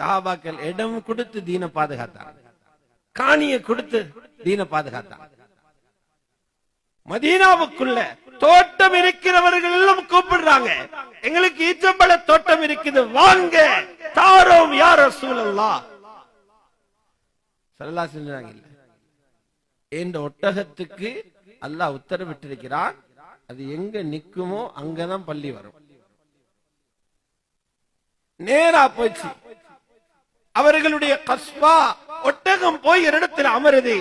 சஹாபாக்கள் இடம் கொடுத்து தீன பாதுகாத்தாங்க காணிய கொடுத்து தீன பாதுகாத்தாங்க மதீனாவுக்குள்ள தோட்டம் இருக்கிறவர்கள் எல்லாம் கூப்பிடுறாங்க. எங்களுக்கு ஈச்சம்பள தோட்டம் இருக்குது வாங்க. தாரோம் யார் சூழல்லா சல்லா செஞ்சாங்க இல்ல. இந்த ஒட்டகத்துக்கு அல்லாஹ் உத்தரவிட்டிருக்கிறான். அது எங்க நிக்குமோ அங்கதான் பள்ளி வரும். நேரா போச்சு. அவர்களுடைய கஸ்பா ஒட்டகம் போய் ஒரு இடத்தில் அமருது.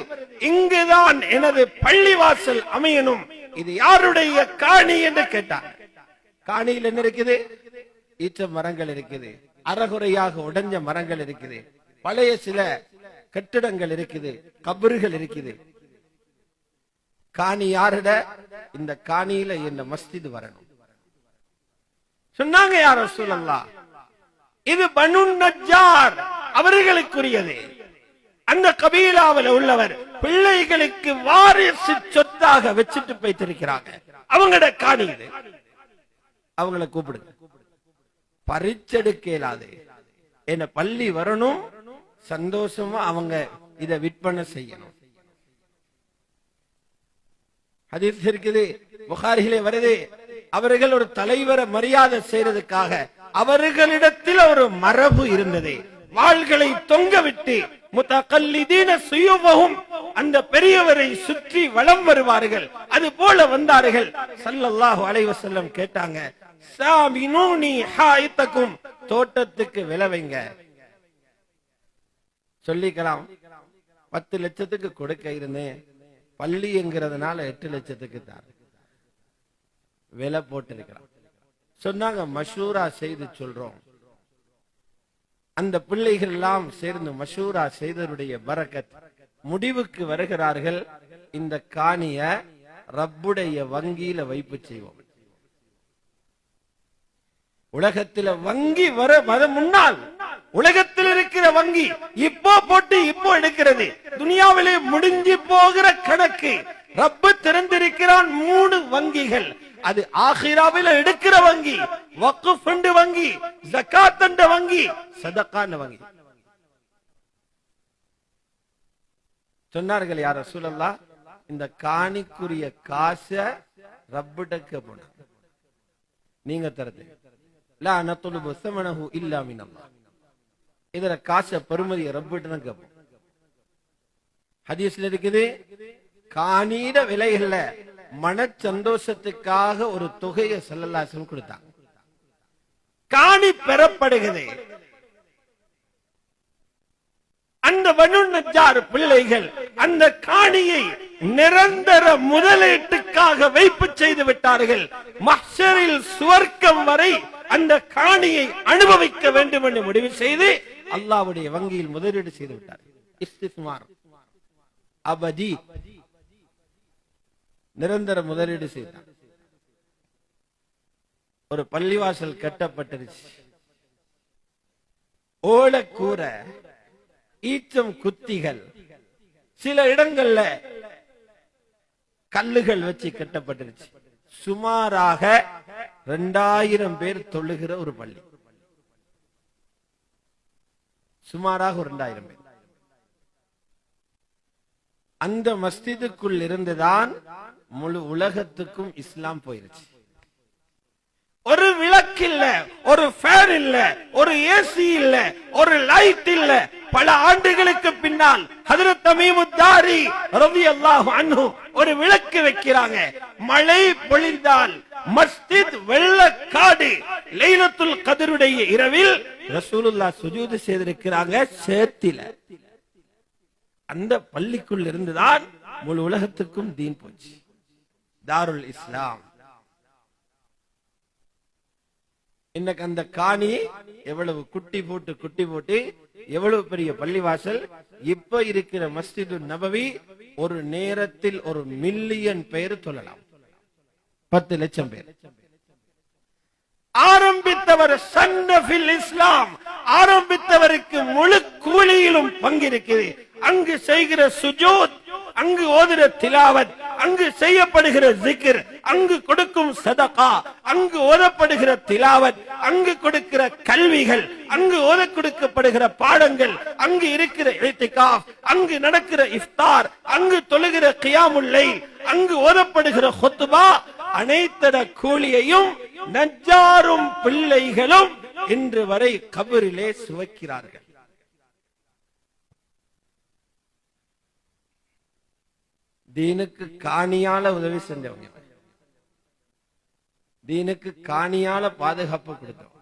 இங்குதான் எனது பள்ளிவாசல் அமையணும். இது யாருடைய காணி என்று கேட்டார். காணியில் என்ன இருக்குது? ஈச்ச மரங்கள் இருக்குது. அறகுறையாக உடைஞ்ச மரங்கள் இருக்குது. பழைய சில கட்டிடங்கள் இருக்குது. கபறுகள் இருக்குது. காணி யாரிட? இந்த காணியில இந்த மஸ்தித் வரணும். சொன்னாங்க யாரோ சொல்லலாம் இது பனு நஜார் அவர்களுக்குரியது. அந்த கபீலாவில் உள்ளவர் பிள்ளைகளுக்கு வாரிசு சொத்தாக வச்சுட்டு போய்த்திருக்கிறாங்க. அவங்களோட காணி அவங்கள கூப்பிடுங்க. பறிச்செடுக்க இயலாது. என்ன பள்ளி வரணும் சந்தோஷமா அவங்க இத விற்பனை செய்யணும். ஹதீஸ் இருக்குது புகாரிகளே வருது. அவர்கள் ஒரு தலைவரை மரியாதை செய்யறதுக்காக அவர்களிடத்தில் ஒரு மரபு இருந்தது. வாள்களை தொங்கவிட்டு முத்தகல்லிதீன அந்த பெரியவரை சுற்றி வலம் வருவார்கள். அது போல வந்தார்கள். சல்லல்லாஹு அலைஹி வஸல்லம் கேட்டாங்க சாமினூனி ஹாயித்தக்கும் தோட்டத்துக்கு விளைவைங்க சொல்லிக்கலாம் பத்து லட்சத்துக்கு கொடுக்க இருந்தேன். பள்ளி என்கிறதுனால எட்டு லட்சத்துக்கு தான். விலை போட்டிருக்கிறான். சொன்னாங்க மஷூரா செய்து சொல்றோம். அந்த பிள்ளைகள் எல்லாம் சேர்ந்து மஷூரா செய்தருடைய பரக்கத் முடிவுக்கு வருகிறார்கள். இந்த காணிய ரப்புடைய வங்கியில வைப்பு செய்வோம். உலகத்துல வங்கி வர வர முன்னால் உலகத்தில் இருக்கிற வங்கி இப்போ போட்டு இப்போ எடுக்கிறது. துனியாவிலே முடிஞ்சு போகிற கணக்கு. ரப்பு திறந்திருக்கிறான் மூணு வங்கிகள். அது ஆஹிராவில் எடுக்கிற வங்கி வக்குஃப் வங்கி ஜக்காத் வங்கி சதக்கான வங்கி. சொன்னார்கள் யார சூழல்லா இந்த காணிக்குரிய காசை ரப்பிடக்க போன நீங்க தரது. லா நத்துலுபு சமனஹு இல்லா மினல்லாஹ். இதுல காசை பெருமதியை ரப்பிட்டு தான் கேட்போம் ஹதீஸ்ல இருக்குது காணீட விலைகள்ல மன சந்தோஷத்துக்காக ஒரு தொகையை செல்லல்லாசன் கொடுத்தாங்க காணி பெறப்படுகிறது. அந்த வனு பிள்ளைகள் அந்த காணியை நிரந்தர முதலீட்டுக்காக வைப்பு செய்து விட்டார்கள். மஹ்ஷரில் சுவர்க்கம் வரை அந்த காணியை அனுபவிக்க வேண்டும் என்று முடிவு செய்து அல்லாவுடைய வங்கியில் முதலீடு செய்து விட்டார்கள். அபதி. நிரந்தர முதலீடு செய்தான் ஒரு பள்ளிவாசல் கட்டப்பட்டுருச்சு. ஓலக்கூற ஈச்சம் குத்திகள் சில இடங்கள்ல கல்லுகள் வச்சு கட்டப்பட்டுருச்சு. சுமாராக ரெண்டாயிரம் பேர் தொழுகிற ஒரு பள்ளி. சுமாராக ஒரு ரெண்டாயிரம் பேர். அந்த மஸ்திதுக்குள் இருந்துதான் முழு உலகத்துக்கும் இஸ்லாம் போயிருச்சு. ஒரு விளக்கு இல்ல ஒரு ஃபேன் இல்ல ஒரு ஏசி இல்ல ஒரு லைட் இல்ல. பல ஆண்டுகளுக்கு பின்னால் ஹதரத் தமீமுத்தாரி ரலியல்லாஹு அன்ஹு ஒரு விளக்கு வைக்கிறாங்க. மழை பொழிந்தால் மஸ்ஜித் வெள்ளக்காடு லைலத்துல் கதிருடைய இரவில் ரசூலுல்லா சுஜூது செய்திருக்கிறாங்க சேத்தில. அந்த பள்ளிக்குள் இருந்துதான் முழு உலகத்துக்கும் தீன் போச்சு. தாருல் இஸ்லாம். இன்னைக்கு அந்த காணி எவ்வளவு குட்டி போட்டு குட்டி போட்டு எவ்வளவு பெரிய பள்ளிவாசல் இப்ப இருக்கிற மஸ்ஜிது நபவி ஒரு நேரத்தில் ஒரு மில்லியன் பேர் சொல்லலாம் பத்து லட்சம் பேர். ஆரம்பித்தவர் சன்னபில் இஸ்லாம். ஆரம்பித்தவருக்கு முழு கூலியிலும் பங்கிருக்குது அங்கு செய்கிற சுஜூத் அங்கு ஓதுற திலாவத் அங்கு செய்யப்படுகிற ஜிகிர் அங்கு கொடுக்கும் சதகா அங்கு ஓதப்படுகிற திலாவத் அங்கு கொடுக்கிற கல்விகள் அங்கு ஓத கொடுக்கப்படுகிற பாடங்கள் அங்கு இருக்கிற இழ்த்திகாஃப் அங்கு நடக்கிற இஃப்தார் அங்கு தொழுகிற கியாமுல்லை அங்கு ஓதப்படுகிற ஹொத்துபா அனைத்தட கூலியையும் நஜ்ஜாரும் பிள்ளைகளும் இன்று வரை கபரிலே சுவைக்கிறார்கள். தீனுக்கு காணியால உதவி செஞ்சவங்க. தீனுக்கு காணியால பாதுகாப்பு கொடுத்தவங்க.